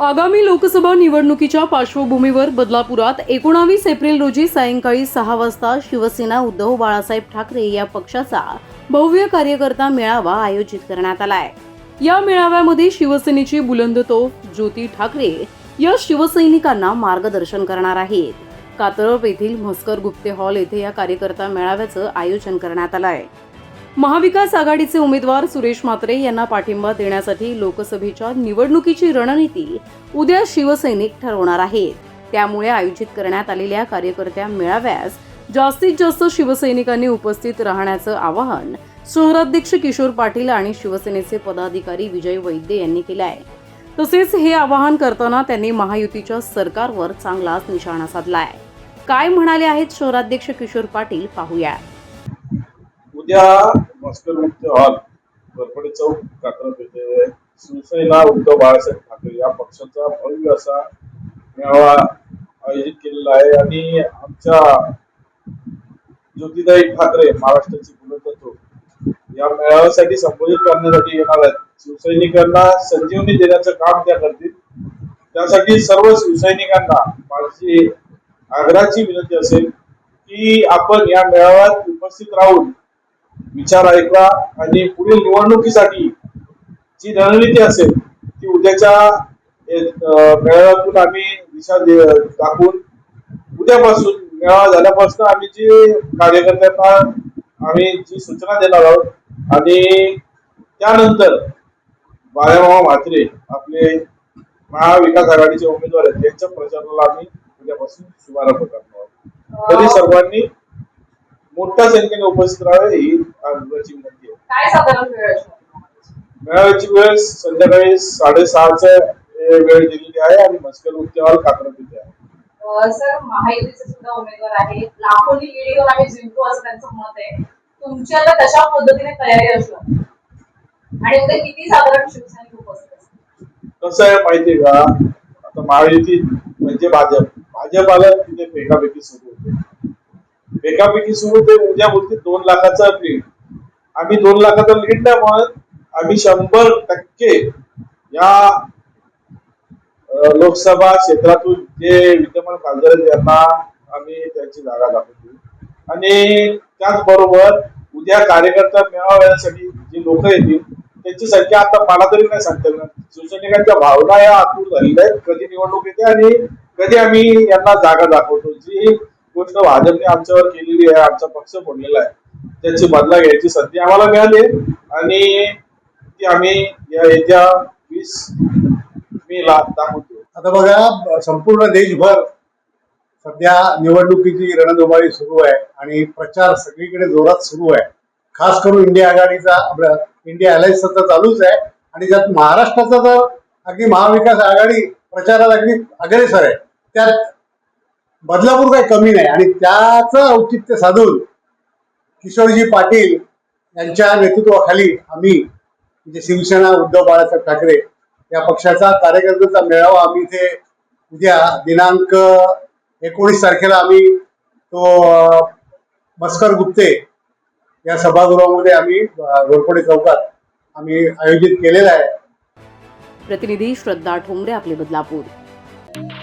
आगामी लोकसभा निवडणुकीच्या पार्श्वभूमीवर बदलापुरात एकोणावीस एप्रिल रोजी सायंकाळी सहा वाजता शिवसेना उद्धव बाळासाहेब ठाकरे या पक्षाचा भव्य कार्यकर्ता मेळावा आयोजित करण्यात आलाय. या मेळाव्यामध्ये शिवसेनेची बुलंद तोफ ज्योती ठाकरे या शिवसैनिकांना मार्गदर्शन करणार आहेत. कातळप येथील म्हस्कर गुप्ते हॉल येथे या कार्यकर्ता मेळाव्याचं आयोजन करण्यात आलं आहे महाविकास आघाडीचे उमेदवार सुरेश म्हात्रे यांना पाठिंबा देण्यासाठी लोकसभेच्या निवडणुकीची रणनीती उद्या शिवसैनिक ठरवणार आहेत. त्यामुळे आयोजित करण्यात आलेल्या कार्यकर्त्या मेळाव्यास जास्तीत जास्त शिवसैनिकांनी उपस्थित राहण्याचं आवाहन शहराध्यक्ष किशोर पाटील आणि शिवसेनेचे पदाधिकारी विजय वैद्य यांनी केलं आहे तसेच हे आवाहन करताना त्यांनी महायुतीच्या सरकारवर चांगलाच निशाणा साधला आहे काय म्हणाले आहेत शहराध्यक्ष किशोर पाटील पाहूया. उद्या मास्टर मुक्त हॉल बरपडे चौक कात्रज येथे शिवसेना उद्धव बाळासाहेब ठाकरे या पक्षाचा भव्य असा मेळावा आयोजित केलेला आहे. आणि आमच्या ज्योतिदाई ठाकरे महाराष्ट्राची गुणतत्व या मेळाव्यासाठी संबोधित करण्यासाठी येणार आहेत. शिवसैनिकांना संजीवनी देण्याचं काम त्या करतील. त्यासाठी सर्व शिवसैनिकांना माझी आग्रहाची विनंती असेल की आपण या मेळाव्यात उपस्थित राहून विचार ऐकला आणि पुढील निवडणुकीसाठी जी रणनीती असेल ती उद्याच्या मेळाव्यातून आम्ही दिशा दाखवून उद्यापासून मेळावा झाल्यापासून आम्ही जी कार्यकर्त्यांना आम्ही जी सूचना देणार आहोत आणि त्यानंतर बाळामामा म्हात्रे आपले महाविकास आघाडीचे उमेदवार आहेत त्यांच्या प्रचाराला आम्ही उद्यापासून शुभारंभ करणार आहोत. तरी सर्वांनी मोठ्या संख्येने उपस्थित राहावे ही आग्रहाची विनंती आहे. काय साधारण वेळ? मेळाव्याची वेळ संध्याकाळी साडेसहाच्या वेळ दिलेली आहे आणि मस्कर उद्यावर कात्रज इथे आहे. अं, सर महायुतीचे सुद्धा उमेदवार आहे लाखोनी आम्ही जिंकू असं त्यांचं मत आहे. तुमची आता कशा पद्धतीने तयारी असणार आणि उद्या किती साधारण शिवसैनिक उपस्थित असतील? कसं आहे माहितीये का? आता महायुती म्हणजे भाजप. भाजप आलं तिथे फेकाफेकी सुरू. एकापैकी सुरू ते उद्या बोलतील दोन लाखाचा लीड आम्ही दोन लाखाचा लीड नाही म्हणत आम्ही शंभर टक्के या लोकसभा क्षेत्रातून जे विद्यमान खासदार आहेत त्यांना आम्ही त्यांची जागा दाखवतो. आणि त्याचबरोबर उद्या कार्यकर्ता मेळाव्यासाठी जे लोक येतील त्यांची संख्या आता मला तरी नाही सांगता येणार. शिवसैनिकांच्या भावना या आतूर झालेल्या आहेत. कधी निवडणूक येते आणि कधी आम्ही यांना जागा दाखवतो. जी गोष्ट भाजपने आमच्यावर केलेली आहे आमचा पक्ष फोडलेला आहे. त्याची बदला घ्यायची संधी आम्हाला मिळाली आणि ती आम्ही या येत्या वीस मे ला दाखवतो आता बघा संपूर्ण देशभर सध्या निवडणुकीची रणधुमाळी सुरू आहे आणि प्रचार सगळीकडे जोरात सुरू आहे. खास करून इंडिया आघाडीचा इंडिया अलायन्सचा तर चालूच आहे. आणि त्यात महाराष्ट्राचा तर अगदी महाविकास आघाडी प्रचारात अगदी अग्रेसर आहे. त्यात बदलापूर काही कमी नाही. आणि त्याचं औचित्य साधून किशोरजी पाटील यांच्या नेतृत्वाखाली आम्ही म्हणजे शिवसेना उद्धव बाळासाहेब ठाकरे या पक्षाचा कार्यकर्त्यांचा मेळावा आम्ही इथे उद्या दिनांक एकोणीस तारखेला आम्ही तो भस्कर मस्कर गुप्ते या सभागृहामध्ये आम्ही घोरपडे चौकात आम्ही आयोजित केलेला आहे. प्रतिनिधी श्रद्धा ठोंबरे आपले बदलापूर.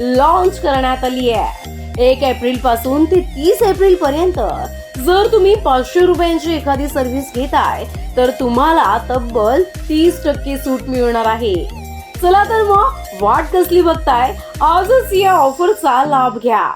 लॉन्च करण्यात आली आहे. एक एप्रिलपासून ते तीस एप्रिल पर्यंत जर तुम्ही पाचशे रुपयांची एखादी सर्व्हिस घेताय तर तुम्हाला तब्बल तीस टक्के सूट मिळणार आहे. चला तर मग वाट कसली बघताय आजच या ऑफरचा लाभ घ्या.